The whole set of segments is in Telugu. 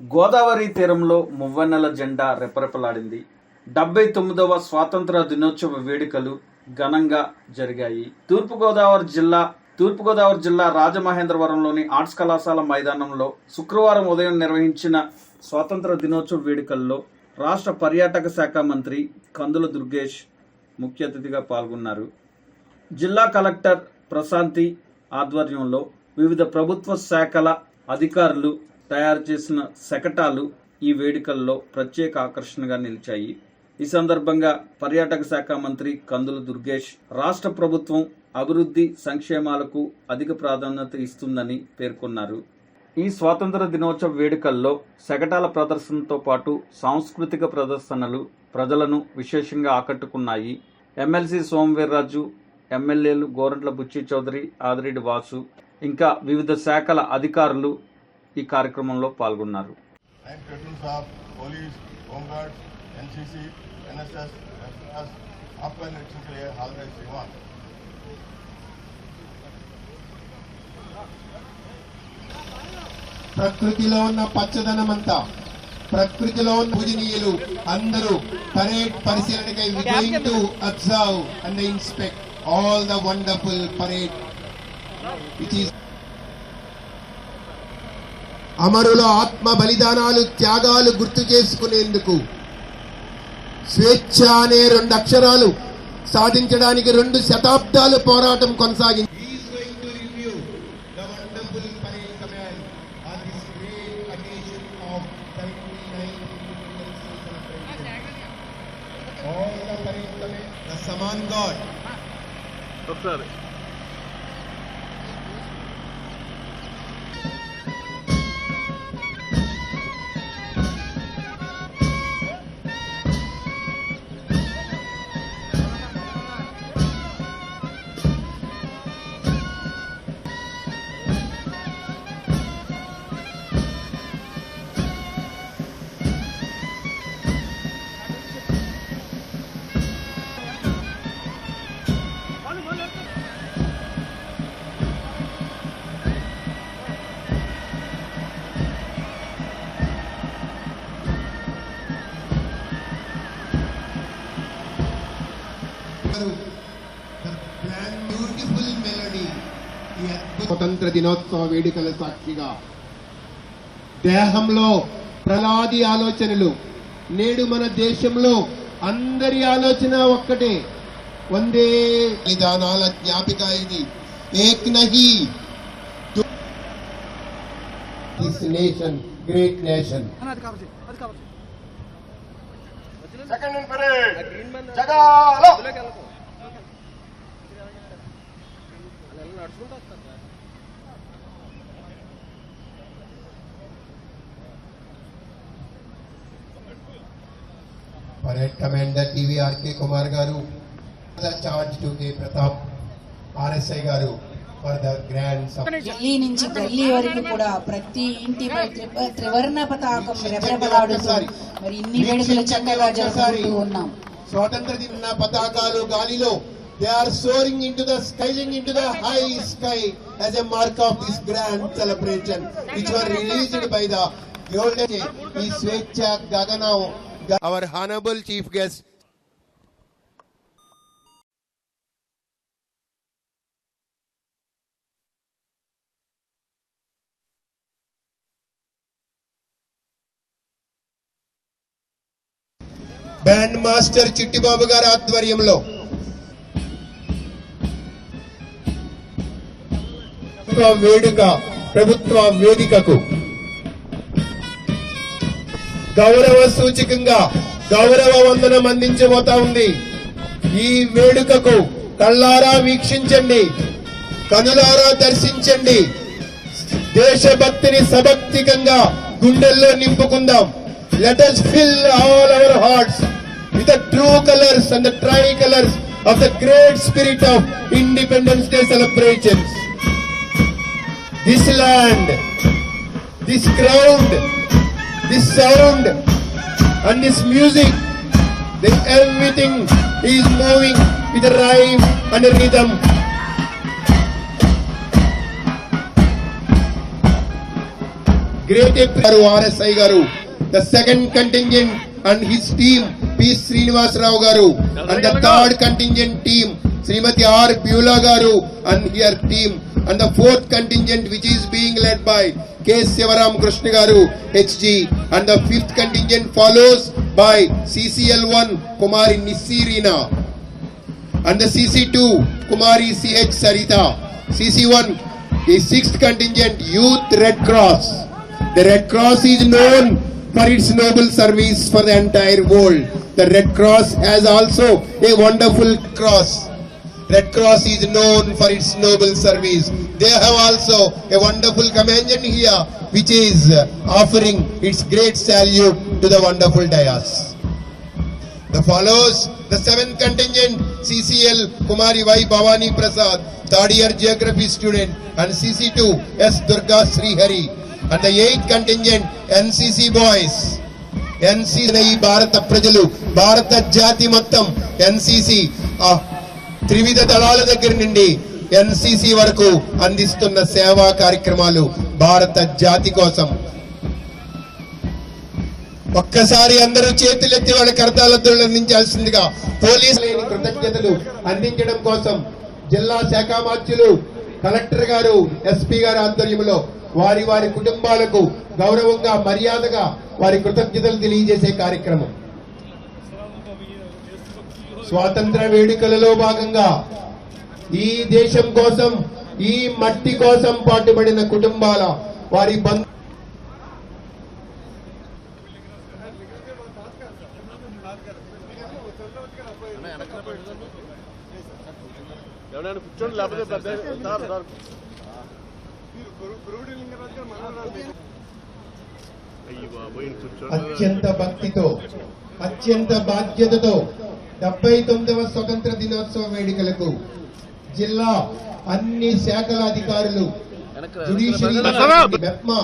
గోదావరి తీరంలో మువ్వన్నెల జెండా రెపరెపలాడింది. డెబ్బై తొమ్మిదవ స్వాతంత్ర దినోత్సవ వేడుకలు ఘనంగా జరిగాయి. తూర్పుగోదావరి జిల్లా తూర్పుగోదావరి జిల్లా రాజమహేంద్రవరంలోని ఆర్ట్స్ కళాశాల మైదానంలో శుక్రవారం ఉదయం నిర్వహించిన స్వాతంత్ర దినోత్సవ వేడుకల్లో రాష్ట్ర పర్యాటక శాఖ మంత్రి కందుల దుర్గేష్ ముఖ్య అతిథిగా పాల్గొన్నారు. జిల్లా కలెక్టర్ ప్రశాంతి ఆధ్వర్యంలో వివిధ ప్రభుత్వ శాఖల అధికారులు తయారు చేసిన శకటాలు ఈ వేడుకల్లో ప్రత్యేక ఆకర్షణగా నిలిచాయి. ఈ సందర్భంగా పర్యాటక శాఖ మంత్రి కందుల దుర్గేష్ రాష్ట్ర ప్రభుత్వం అభివృద్ధి సంక్షేమాలకు అధిక ప్రాధాన్యత ఇస్తుందని పేర్కొన్నారు. ఈ స్వాతంత్ర దినోత్సవ వేడుకల్లో శకటాల ప్రదర్శనతో పాటు సాంస్కృతిక ప్రదర్శనలు ప్రజలను విశేషంగా ఆకట్టుకున్నాయి. ఎమ్మెల్సీ సోమవీర్రాజు ఎమ్మెల్యేలు గోరంట్ల బుచ్చి చౌదరి ఆదిరెడ్డి వాసు ఇంకా వివిధ శాఖల అధికారులు ఈ కార్యక్రమంలో పాల్గొన్నారు. ప్రకృతిలో ఉన్న పచ్చదనమంతా ప్రకృతిలో ఉన్న పూజనీయులు అందరూ parade పరిశీలనకై to observe and inspect all the wonderful parade which is అమరుల ఆత్మ బలిదానాలు త్యాగాలు గుర్తు చేసుకునేందుకు స్వేచ్ఛ అనే రెండు అక్షరాలు సాధించడానికి రెండు శతాబ్దాలు పోరాటం కొనసాగింది. స్వతంత్ర దినోత్సవ వేడుకల సాక్షిగా దేహంలో ప్రలాది ఆలోచనలు నేడు మన దేశంలో అందరి ఆలోచన ఒక్కటే. వందే విధానాల జ్ఞాపిక ఇది. ఏక్ నహి. This nation great nation in parade, Jagalo. Parade commander TVR K Kumar garu charge to K Pratap RSI garu Delhi నుంచి గల్లీ వరకు కూడా ప్రతి ఇంటిపై త్రి- త్రివర్ణ పతాకం రెపరెపలాడుతూ మరి ఇన్ని వేడుకలు చక్కగా జరుపుకుంటూ ఉన్నాం. స్వాతంత్ర దిన పతాకాలు గాలిలో. They are soaring into the skyline into the high sky as a mark of this grand celebration which were released by the golden ఈ స్వేచ్ఛ గగనం our honourable chief guest. Band master Chittibabu గారి ఆధ్వర్యంలో. ప్రభుత్వ వేడుక ప్రభుత్వ వేదికకు గౌరవ సూచికంగా గౌరవ వందనం అందించబోతా ఉంది. ఈ వేడుకకు కళ్ళారా వీక్షించండి. కనులారా దర్శించండి. దేశభక్తిని సభక్తికంగా గుండెల్లో నింపుకుందాం. Let us fill all our hearts with true colours and tricolours of the great spirit of Independence Day celebrations this land this ground this sound and this music, the everything is moving with a rhyme and a rhythm. Great RSI Garu. The second contingent and his team, P. Srinivas Rao Garu. And the third contingent team, Srimati R. Beulah Garu and her team. And the fourth contingent which is being led by K. Sivaram Krishna Garu, HG. And the fifth contingent follows by CCL1 Kumari Nisirina. And the CC2 Kumari CH Sarita. CC1 the sixth contingent Youth Red Cross. The Red Cross is known for its noble service for the entire world. The Red Cross has also a wonderful cross. Red Cross is known for its noble service. They have also a wonderful commendation here which is offering its great salute to the wonderful dais. The follows the seventh contingent CCL Kumari Y Bhavani Prasad, third year geography student, and CC2 S Durga Srihari, and the eighth contingent NCC boys. NCC ఈ భారత ప్రజలు భారత జాతి మొత్తం ఎన్సీసీ త్రివిధ దళాల దగ్గర నుండి ఎన్సిసి వరకు అందిస్తున్న సేవా కార్యక్రమాలు భారత జాతి కోసం. ఒక్కసారి అందరూ చేతులెత్తి వాళ్ళ కరతాలతో అందించాల్సిందిగా పోలీసు లేని కృతజ్ఞతలు అందించడం కోసం జిల్లా శాఖ మార్చులు కలెక్టర్ గారు ఎస్పీ గారు ఆధ్వర్యంలో వారి వారి కుటుంబాలకు గౌరవంగా మర్యాదగా వారి కృతజ్ఞతలు తెలియజేసే కార్యక్రమం. స్వాతంత్ర వేడుకలలో భాగంగా ఈ దేశం కోసం ఈ మట్టి కోసం పాటుపడిన కుటుంబాల వారి బంధు కూర్చోండి లేకపోతే అత్యంత భక్తితో అత్యంత బాధ్యతతో డెబ్బై తొమ్మిదవ స్వతంత్ర దినోత్సవ వేడుకలకు జిల్లా అన్ని శాఖల అధికారులు మెప్మా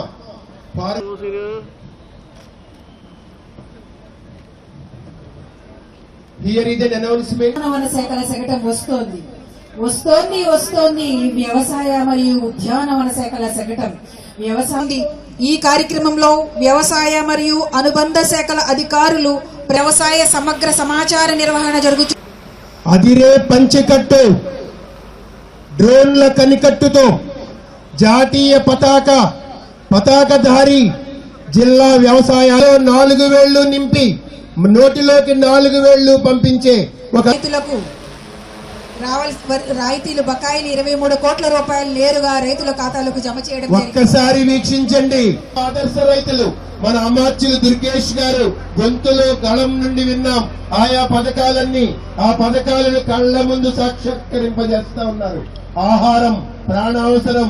హియర్ అనౌన్స్మెంట్ శాఖల శకటం వస్తోంది. వస్తోంది వస్తోంది వ్యవసాయ మరియు ఉద్యానవన శాఖల శకటం వ్యవసాయ ఈ కార్యక్రమంలో వ్యవసాయ మరియు అనుబంధ శాఖల అధికారులు వ్యవసాయ సమగ్ర సమాచార నిర్వహణ జరుగుతు అదిరే పంచెకట్టు. డ్రోన్ల కనికట్టుతో జాతీయ పతాక పతాకధారి జిల్లా వ్యవసాయాలు నాలుగు వేళ్ళు నింపి నోటిలోకి నాలుగు వేళ్ళు పంపించే ఒక రైతులకు రావాల్సి రాయితీలు బకాయిలు ఇరవై మూడు కోట్ల రూపాయలు నేరుగా రైతుల ఖాతాలకు జమ చేయడం ఒక్కసారి వీక్షించండి. ఆదర్శ రైతులు మన అమాత్యులు దుర్గేష్ గారు గొంతులో గళం నుండి విన్నాం. ఆయా పథకాలన్నీ ఆ పథకాలను కళ్ళ ముందు సాక్షాత్కరింపజేస్తా ఉన్నారు. ఆహారం ప్రాణావసరం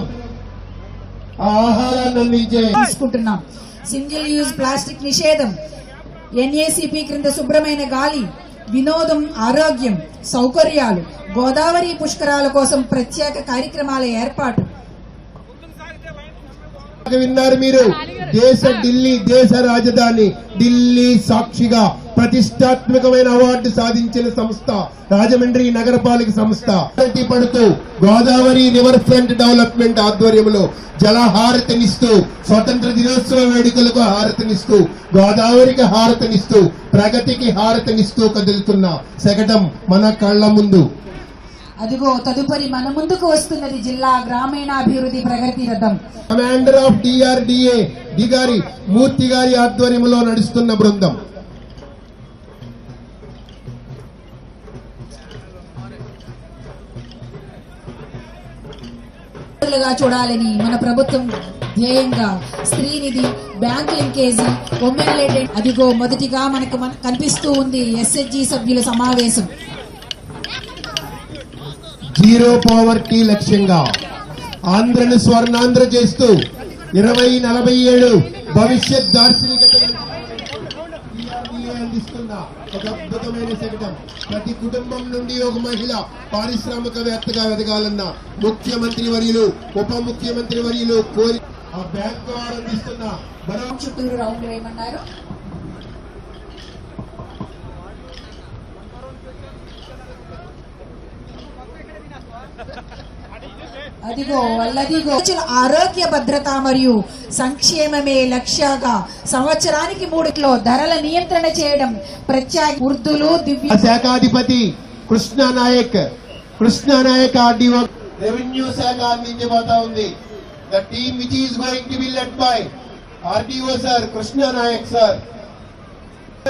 ఆ ఆహారాన్ని అందించే తీసుకుంటున్నాం. సింగిల్ యూజ్ ప్లాస్టిక్ నిషేధం. ఎన్ఏసిపి క్రింద శుభ్రమైన గాలి. వినోదం ఆరోగ్యం సౌకర్యాలు గోదావరి పుష్కరాల కోసం ప్రత్యేక కార్యక్రమాల ఏర్పాటు. విన్నారు మీరు. దేశ ఢిల్లీ దేశ రాజధాని. ఢిల్లీ సాక్షిగా. ప్రతిష్టాత్మకమైన అవార్డు సాధించిన సంస్థ రాజమండ్రి నగరపాలిక సంస్థ. పడుతూ గోదావరి రివర్ ఫ్రంట్ డెవలప్మెంట్ ఆధ్వర్యంలో జలహారతినిస్తూ స్వతంత్ర దినోత్సవ వేడుకలకు హారతినిస్తూ గోదావరికి హారతినిస్తూ ప్రగతికి హారతినిస్తూ కదులుతున్న శకటం మన కళ్ళ ముందు. అదిగో తదుపరి మన ముందుకు వస్తున్నది జిల్లా గ్రామీణాభివృద్ధి ప్రగతి రథం. కమాండర్ ఆఫ్ డిఆర్డిఏ డి గారి మూర్తి గారి ఆధ్వర్యంలో నడుస్తున్న బృందం. చూడాలని మన ప్రభుత్వం ధ్యేయంగా Streenidhi bank linkage women related అదిగో మొదటిగా మనకు కనిపిస్తూ ఉంది ఎస్హెచ్జి సభ్యుల సమావేశం. జీరో పావర్టీ లక్ష్యంగా ఆంధ్రను స్వర్ణాంధ్ర చేస్తూ ఇరవై నలభై ఏడు భవిష్యత్ దార్శనికత అందిస్తున్న ఒక అద్భుతమైన శకటం ప్రతి కుటుంబం నుండి ఒక మహిళ పారిశ్రామికవేత్తగా ఎదగాలన్న ముఖ్యమంత్రి వర్యులు ఉప ముఖ్యమంత్రి వర్యులు కోరి ఆ బ్యాంకు వారు అందిస్తున్న చుట్టూరు రౌండ్ వేయమన్నారు. అదిగో వల్లదిగో ఆరోగ్య భద్రత మరియు సంక్షేమమే లక్ష్యంగా సంవత్సరానికి మూడులో ధరల నియంత్రణ చేయడం ప్రత్యేక వృద్ధులు దివ్య శాఖాధిపతి కృష్ణ నాయక్ కృష్ణ నాయక్ ఆర్డీఓ. రెవెన్యూ శాఖ అందించబోతా ఉంది. The team which is going to be led by RDO sir Krishna Nayak sir.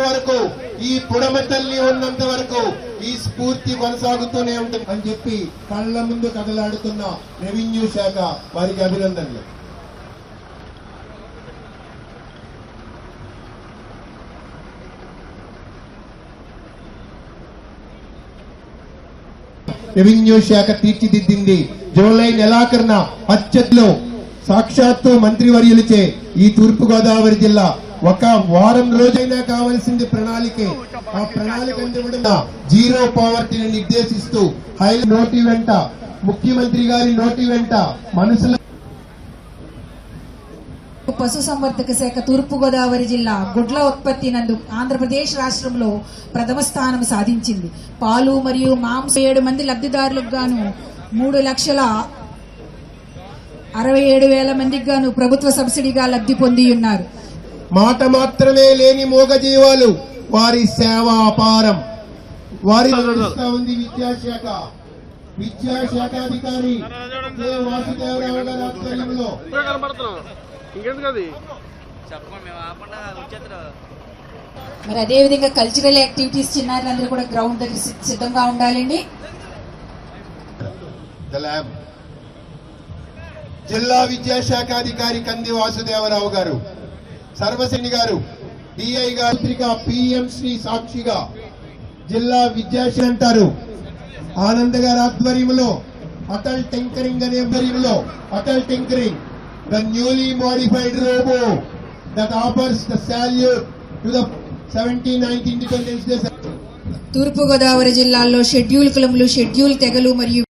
వరకు ఈ పుడమ తల్లి ఉన్నంత వరకు ఈ స్ఫూర్తి కొనసాగుతూనే ఉంటుంది. అని చెప్పి కళ్ళ ముందు కదలాడుతున్న రెవెన్యూ శాఖ వారికి అభినందనలు. రెవెన్యూ శాఖ తీర్చిదిద్దింది. జూలై నెలాఖరున అత్యత్లో సాక్షాత్తు మంత్రివర్యులచే ఈ తూర్పు గోదావరి జిల్లా ఒక వారం రోజైనా కావాల్సింది ప్రణాళికే. ఆ ప్రణాళిక అందివ్వడం జీరో పావర్టీని నిర్దేశిస్తూ హై నోటి వెంట ముఖ్యమంత్రి గారి నోటి వెంట మనసులో పశుసంవర్ధక శాఖ తూర్పుగోదావరి జిల్లా గుడ్ల ఉత్పత్తి నందు ఆంధ్రప్రదేశ్ రాష్ట్రంలో ప్రథమ స్థానం సాధించింది. పాలు మరియు మాంసం ఏడు మంది లబ్ధిదారులకు గాను మూడు లక్షల అరవై ఏడు వేల మందికి గాను ప్రభుత్వ సబ్సిడీగా లబ్ధి పొంది ఉన్నారు మాట మాత్రమే లేని మూగజీవాలు. వారి సేవ అపారం. వారి ఉంది విద్యాశాఖ. విద్యాశాఖాధికారి కె. వాసుదేవరావు గారి ఆధ్వర్యంలో. మరి అదే విధంగా కల్చరల్ యాక్టివిటీస్ చిన్నారులందరూ కూడా గ్రౌండ్ దగ్గర సిద్ధంగా ఉండాలండి. జిల్లా విద్యాశాఖాధికారి కంది వాసుదేవరావు గారు. సర్వసేని గారు డిఐ గారు పత్రిక పిఎం శ్రీ సాక్షిగా జిల్లా విద్యాశాఖ అంటారు. ఆనంద్ గారి ఆధ్వర్యంలో అటల్ టింకరింగ్ అనే ఆధ్వర్యంలో Atal tinkering the newly modified robot that offers the salute to the seventy ninth Independence Day. తూర్పుగోదావరి జిల్లాలో షెడ్యూల్ కులములు షెడ్యూల్ తెగలు మరియు